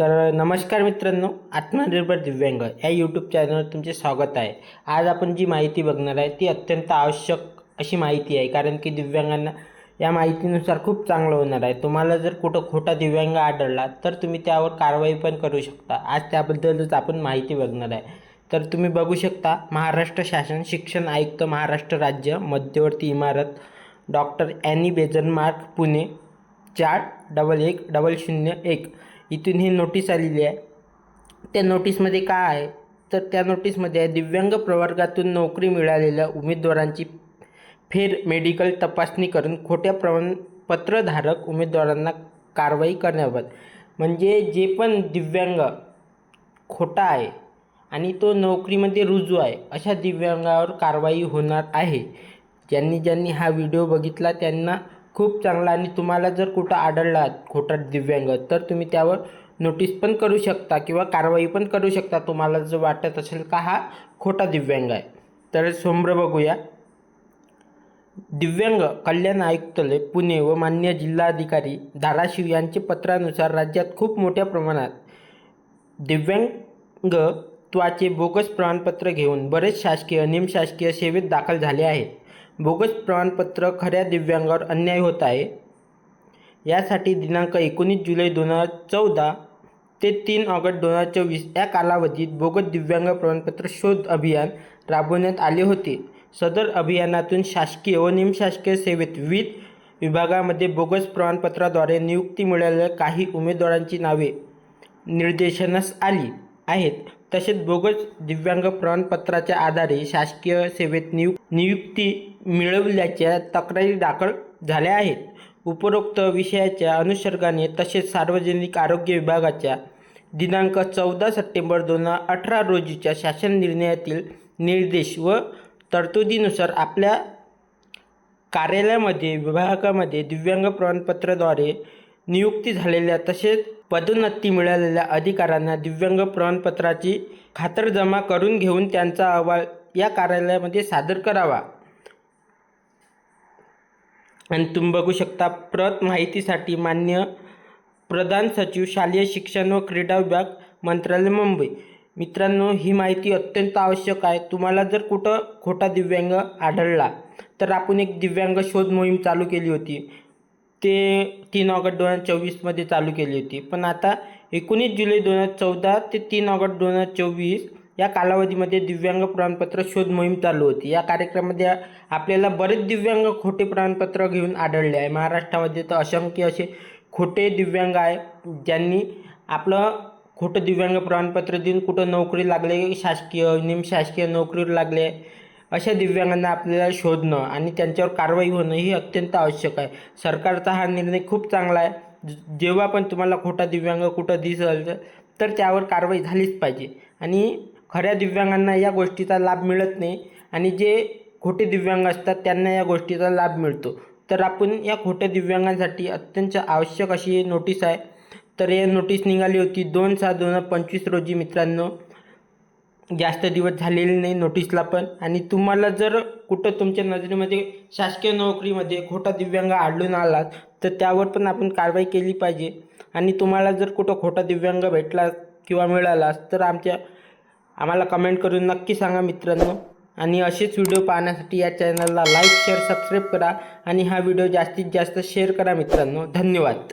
तर नमस्कार मित्रांनो आत्मनिर्भर दिव्यांग या यूट्यूब चॅनलवर तुमचे स्वागत आहे. आज आपण जी माहिती बघणार आहे ती अत्यंत आवश्यक अशी माहिती आहे कारण की दिव्यांगांना या माहितीनुसार खूप चांगलं होणार आहे. तुम्हाला जर कुठं खोटा दिव्यांग आढळला तर तुम्ही त्यावर कारवाई पण करू शकता. आज त्याबद्दलच आपण माहिती बघणार आहे. तर तुम्ही बघू शकता महाराष्ट्र शासन शिक्षण आयुक्त महाराष्ट्र राज्य मध्यवर्ती इमारत डॉक्टर ॲनी बेजनमार्क पुणे चार डबल एक डबल शून्य एक. इथून ही नोटीस आलेली आहे. त्या नोटीसमध्ये काय आहे? तर त्या नोटीसमध्ये आहे दिव्यांग प्रवर्गातून नोकरी मिळालेल्या उमेदवारांची फेर मेडिकल तपासणी करून खोट्या प्रमाणपत्रधारक उमेदवारांना कारवाई करण्याबाबत. म्हणजे जे पण दिव्यांग खोटा आहे आणि तो नोकरीमध्ये रुजू आहे अशा दिव्यांगावर कारवाई होणार आहे. ज्यांनी ज्यांनी हा व्हिडिओ बघितला त्यांना खूप चांगला आणि तुम्हाला जर कुठं आढळला खोटा दिव्यांग तर तुम्ही त्यावर नोटीस पण करू शकता किंवा कारवाई पण करू शकता. तुम्हाला जर वाटत असेल का हा खोटा दिव्यांग आहे तर सोम्र बघूया. दिव्यांग कल्याण आयुक्तालय पुणे व मान्य जिल्हाधिकारी धाराशिव यांचे पत्रानुसार राज्यात खूप मोठ्या प्रमाणात दिव्यांगत्वाचे बोगस प्रमाणपत्र घेऊन बरेच शासकीय निमशासकीय सेवेत दाखल झाले आहेत. बोगस प्रमाणपत्र खऱ्या दिव्यांगावर अन्याय होत आहे. यासाठी दिनांक एकोणीस जुलै दोन हजार चौदा ते तीन ऑगस्ट दोन हजार चोवीस या कालावधीत बोगस दिव्यांग प्रमाणपत्र शोध अभियान राबवण्यात आले होते. सदर अभियानातून शासकीय व निमशासकीय सेवेत विविध विभागामध्ये बोगस प्रमाणपत्राद्वारे नियुक्ती मिळालेल्या काही उमेदवारांची नावे निर्देशनास आली आहेत. तसेच बोगस दिव्यांग प्रमाणपत्राच्या आधारे शासकीय सेवेत नियु नियुक्ती मिळवल्याच्या तक्रारी दाखल झाल्या आहेत. उपरोक्त विषयाच्या अनुषंगाने तसेच सार्वजनिक आरोग्य विभागाच्या दिनांक चौदा सप्टेंबर दोन हजार अठरा रोजीच्या शासन निर्णयातील निर्देश व तरतुदीनुसार आपल्या कार्यालयामध्ये विभागामध्ये दिव्यांग प्रमाणपत्राद्वारे नियुक्ती झालेल्या तसेच पदोन्नती मिळालेल्या अधिकाऱ्यांना दिव्यांग प्रमाणपत्राची खातरजमा करून घेऊन त्यांचा अहवाल या कार्यालयामध्ये सादर करावा. आणि तुम्ही बघू शकता प्रत माहितीसाठी मान्य प्रधान सचिव शालेय शिक्षण व क्रीडा विभाग मंत्रालय मुंबई. मित्रांनो ही माहिती अत्यंत आवश्यक आहे. तुम्हाला जर कुठं खोटा दिव्यांग आढळला तर आपण एक दिव्यांग शोध मोहीम चालू केली होती. ते तीन ऑगस्ट दोन हजार चोवीसमध्ये चालू केली होती. पण आता एकोणीस जुलै दोन हजार चौदा ते तीन ऑगस्ट दोन हजार चोवीस या कालावधीमध्ये दिव्यांग प्रमाणपत्र शोध मोहीम चालू होती. या कार्यक्रमामध्ये आपल्याला बरेच दिव्यांग खोटे प्रमाणपत्र घेऊन आढळले आहे. महाराष्ट्रामध्ये तर असंख्य असे खोटे दिव्यांग आहे ज्यांनी आपलं खोटं दिव्यांग प्रमाणपत्र देऊन कुठं नोकरी लागले शासकीय निमशासकीय नोकरीवर लागले अशा दिव्यांगांना आपल्याला शोधणं आणि त्यांच्यावर कारवाई होणं ही अत्यंत आवश्यक आहे. सरकारचा हा निर्णय खूप चांगला आहे. जेव्हा पण तुम्हाला खोटा दिव्यांग कुठं दिसेल तर त्यावर कारवाई झालीच पाहिजे. आणि खऱ्या दिव्यांगांना या गोष्टीचा लाभ मिळत नाही आणि जे खोटे दिव्यांग असतात त्यांना या गोष्टीचा लाभ मिळतो. तर आपण या खोट्या दिव्यांगांसाठी अत्यंत आवश्यक अशी नोटीस आहे. तर हे नोटीस निघाली होती दोन सहा दोन हजार पंचवीस रोजी मित्रांनो. जास्त दिवस झालेले नाही नोटीसला पण. आणि तुम्हाला जर कुठं तुमच्या नजरेमध्ये शासकीय नोकरीमध्ये खोटा दिव्यांग आढळून आला तर त्यावर पण आपण कारवाई केली पाहिजे. आणि तुम्हाला जर कुठं खोटा दिव्यांग भेटला किंवा मिळाला तर आमच्या आम्हाला कमेंट करून नक्की सांगा मित्रांनो. आणि असेच व्हिडिओ पाहण्यासाठी या चॅनलला लाईक शेअर सबस्क्राईब करा. आणि हा व्हिडिओ जास्तीत जास्त शेअर करा मित्रांनो. धन्यवाद.